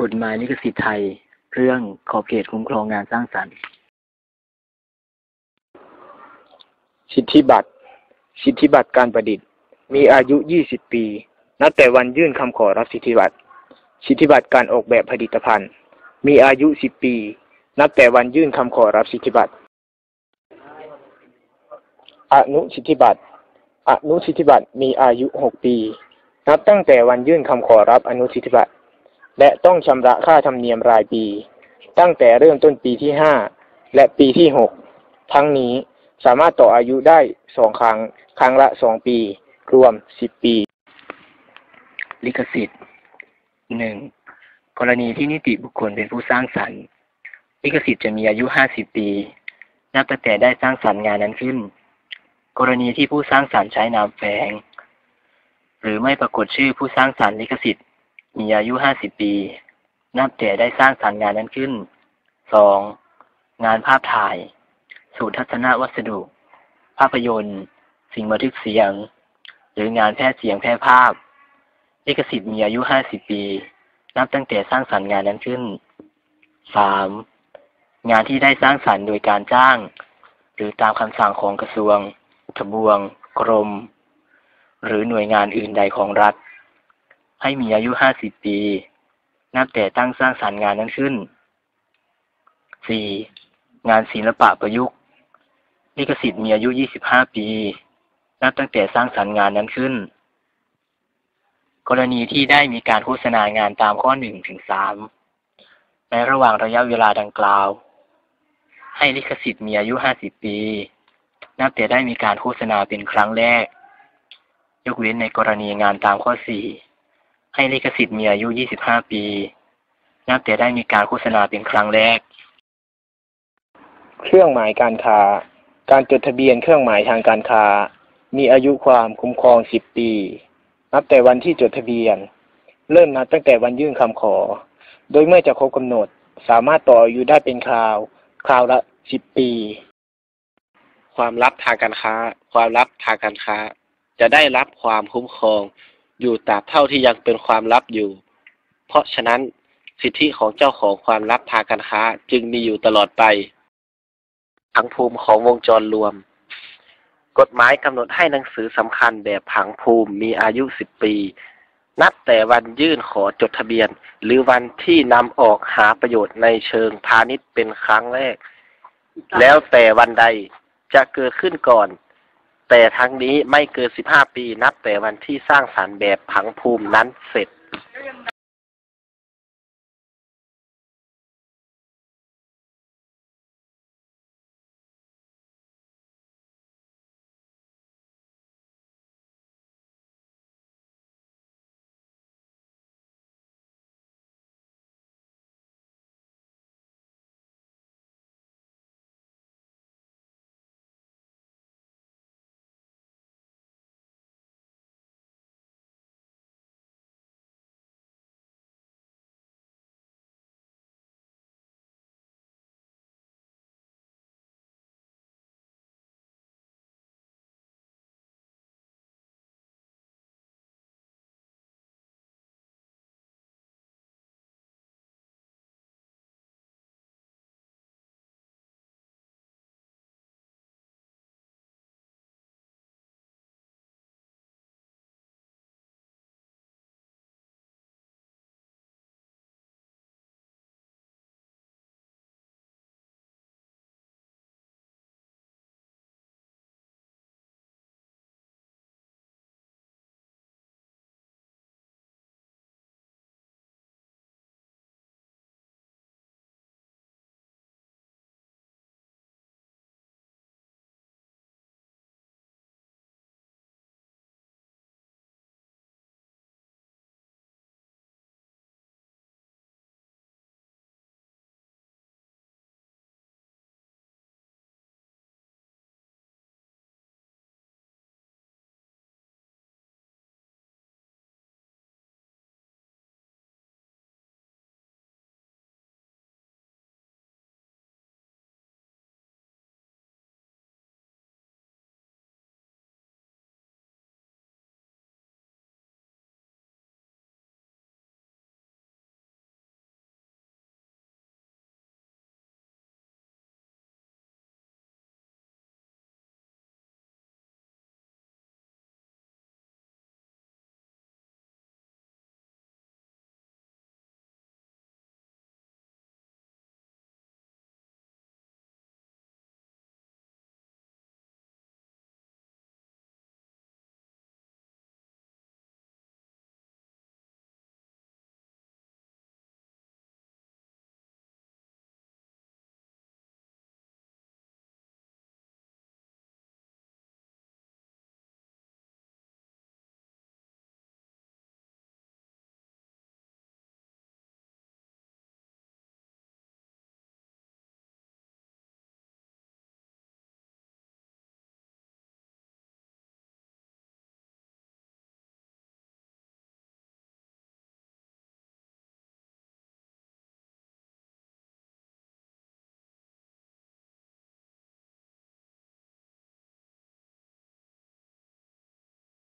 กฎหมายลิขสิทธิ์ไทย เรื่องขอบเขตคุ้มครองงานสร้างสรรค์ สิทธิบัตร สิทธิบัตรการประดิษฐ์ มีอายุ 20 ปี นับแต่วันยื่นคำขอรับสิทธิบัตร สิทธิบัตรการออกแบบผลิตภัณฑ์ มีอายุ 10 ปี นับแต่วันยื่นคำขอรับสิทธิบัตร อนุสิทธิบัตร อนุสิทธิบัตรมีอายุ 6 ปี นับตั้งแต่วันยื่นคำขอรับอนุสิทธิบัตร และต้องชำระค่าธรรมเนียมรายปี ตั้งแต่เริ่มต้นปีที่5และปีที่6ทั้งนี้สามารถต่ออายุได้สองครั้ง ครั้งละสองปี รวม10ปี ลิขสิทธิ์หนึ่งกรณีที่นิติบุคคลเป็นผู้สร้างสรรค์ ลิขสิทธิ์จะมีอายุห้าสิบปี นับตั้งแต่ได้สร้างสรรค์งานนั้นขึ้น กรณีที่ผู้สร้างสรรค์ใช้นามแฝงหรือไม่ปรากฏชื่อผู้สร้างสรรค์ลิขสิทธิ์ มีอายุห้าสิบปี นับแต่ได้สร้างสรรค์งานนั้นขึ้นสองงานภาพถ่าย สูตรทัศนวัสดุ ภาพยนตร์ สิ่งบันทึกเสียง หรืองานแพร่เสียงแพร่ภาพลิขสิทธิ์มีอายุห้าสิบปี นับตั้งแต่สร้างสรรค์งานนั้นขึ้นสามงานที่ได้สร้างสรรค์โดยการจ้าง หรือตามคำสั่งของกระทรวงทบวง กรม หรือหน่วยงานอื่นใดของรัฐ ให้มีอายุห้าสิบปี นับแต่ตั้งสร้างสรรค์งานนั้นขึ้นสี่งานศิลปะประยุกต์ลิขสิทธิ์มีอายุยี่สิบห้าปี นับตั้งแต่สร้างสรรค์งานนั้นขึ้น กรณีที่ได้มีการโฆษณางานตามข้อหนึ่งถึงสามในระหว่างระยะเวลาดังกล่าว ให้ลิขสิทธิ์มีอายุห้าสิบปี นับแต่ได้มีการโฆษณาเป็นครั้งแรก ยกเว้นในกรณีงานตามข้อสี่ ให้ลิขสิทธิ์มีอายุยี่สิบห้าปี นับแต่ได้มีการโฆษณาเป็นครั้งแรก เครื่องหมายการค้า การจดทะเบียนเครื่องหมายทางการค้า มีอายุความคุ้มครอง 10 ปี นับแต่วันที่จดทะเบียน เริ่มนับตั้งแต่วันยื่นคำขอ โดยเมื่อจะครบกำหนด สามารถต่ออายุได้เป็นคราว คราวละ 10 ปี ความลับทางการค้า ความลับทางการค้า จะได้รับความคุ้มครอง อยู่ตราบเท่าที่ยังเป็นความลับอยู่ เพราะฉะนั้นสิทธิของเจ้าของความลับทางการค้าจึงมีอยู่ตลอดไป ผังภูมิของวงจรรวม กฎหมายกำหนดให้หนังสือสำคัญแบบผังภูมิมีอายุ10ปี นับแต่วันยื่นขอจดทะเบียน หรือวันที่นำออกหาประโยชน์ในเชิงพาณิชย์เป็นครั้งแรก แล้วแต่วันใดจะเกิดขึ้นก่อน แต่ทั้งนี้ไม่เกิน 15 ปีนับแต่วันที่สร้างสารรค์แบบผังภูมินั้นเสร็จ